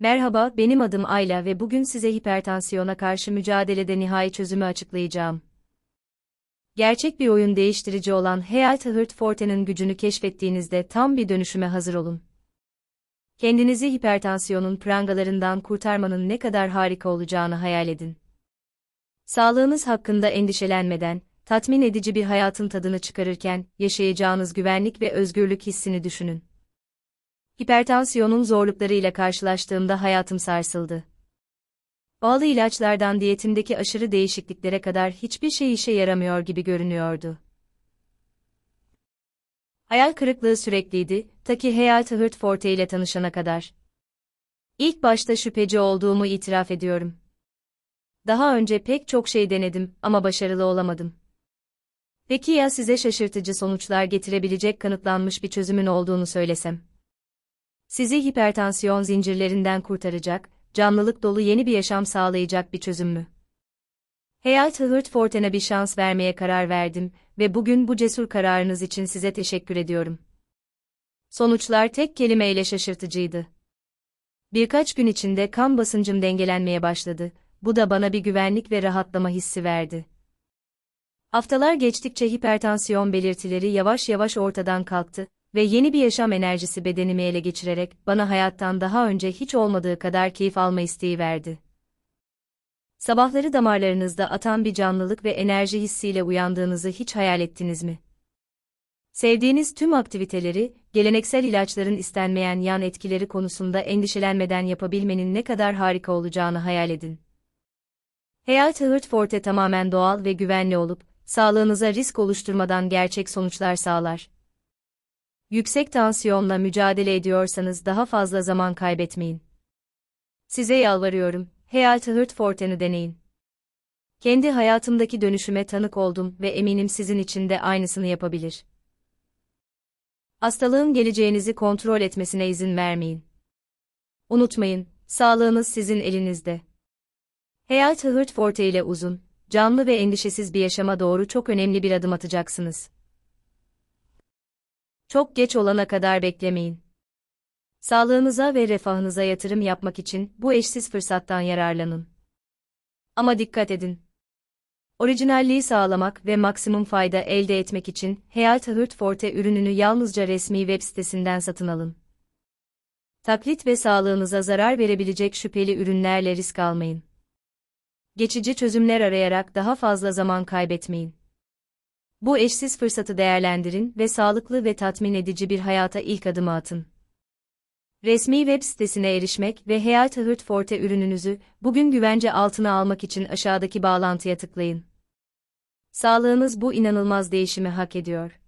Merhaba, benim adım Ayla ve bugün size hipertansiyona karşı mücadelede nihai çözümü açıklayacağım. Gerçek bir oyun değiştirici olan Health Heart Forte'nin gücünü keşfettiğinizde tam bir dönüşüme hazır olun. Kendinizi hipertansiyonun prangalarından kurtarmanın ne kadar harika olacağını hayal edin. Sağlığınız hakkında endişelenmeden, tatmin edici bir hayatın tadını çıkarırken, yaşayacağınız güvenlik ve özgürlük hissini düşünün. Hipertansiyonun zorluklarıyla karşılaştığımda hayatım sarsıldı. Bağlı ilaçlardan diyetimdeki aşırı değişikliklere kadar hiçbir şey işe yaramıyor gibi görünüyordu. Hayal kırıklığı sürekliydi, ta ki Health Heart Forte ile tanışana kadar. İlk başta şüpheci olduğumu itiraf ediyorum. Daha önce pek çok şey denedim ama başarılı olamadım. Peki ya size şaşırtıcı sonuçlar getirebilecek kanıtlanmış bir çözümün olduğunu söylesem? Sizi hipertansiyon zincirlerinden kurtaracak, canlılık dolu yeni bir yaşam sağlayacak bir çözüm mü? Health Heart Forte'ne bir şans vermeye karar verdim ve bugün bu cesur kararınız için size teşekkür ediyorum. Sonuçlar tek kelimeyle şaşırtıcıydı. Birkaç gün içinde kan basıncım dengelenmeye başladı, bu da bana bir güvenlik ve rahatlama hissi verdi. Haftalar geçtikçe hipertansiyon belirtileri yavaş yavaş ortadan kalktı ve yeni bir yaşam enerjisi bedenimi ele geçirerek bana hayattan daha önce hiç olmadığı kadar keyif alma isteği verdi. Sabahları damarlarınızda atan bir canlılık ve enerji hissiyle uyandığınızı hiç hayal ettiniz mi? Sevdiğiniz tüm aktiviteleri, geleneksel ilaçların istenmeyen yan etkileri konusunda endişelenmeden yapabilmenin ne kadar harika olacağını hayal edin. Health Heart Forte tamamen doğal ve güvenli olup, sağlığınıza risk oluşturmadan gerçek sonuçlar sağlar. Yüksek tansiyonla mücadele ediyorsanız daha fazla zaman kaybetmeyin. Size yalvarıyorum, Health Heart Forte'ni deneyin. Kendi hayatımdaki dönüşüme tanık oldum ve eminim sizin için de aynısını yapabilir. Hastalığın geleceğinizi kontrol etmesine izin vermeyin. Unutmayın, sağlığınız sizin elinizde. Health Heart Forte ile uzun, canlı ve endişesiz bir yaşama doğru çok önemli bir adım atacaksınız. Çok geç olana kadar beklemeyin. Sağlığınıza ve refahınıza yatırım yapmak için bu eşsiz fırsattan yararlanın. Ama dikkat edin. Orijinalliği sağlamak ve maksimum fayda elde etmek için Health Heart Forte ürününü yalnızca resmi web sitesinden satın alın. Taklit ve sağlığınıza zarar verebilecek şüpheli ürünlerle risk almayın. Geçici çözümler arayarak daha fazla zaman kaybetmeyin. Bu eşsiz fırsatı değerlendirin ve sağlıklı ve tatmin edici bir hayata ilk adımı atın. Resmi web sitesine erişmek ve Health Heart Forte ürününüzü bugün güvence altına almak için aşağıdaki bağlantıya tıklayın. Sağlığınız bu inanılmaz değişimi hak ediyor.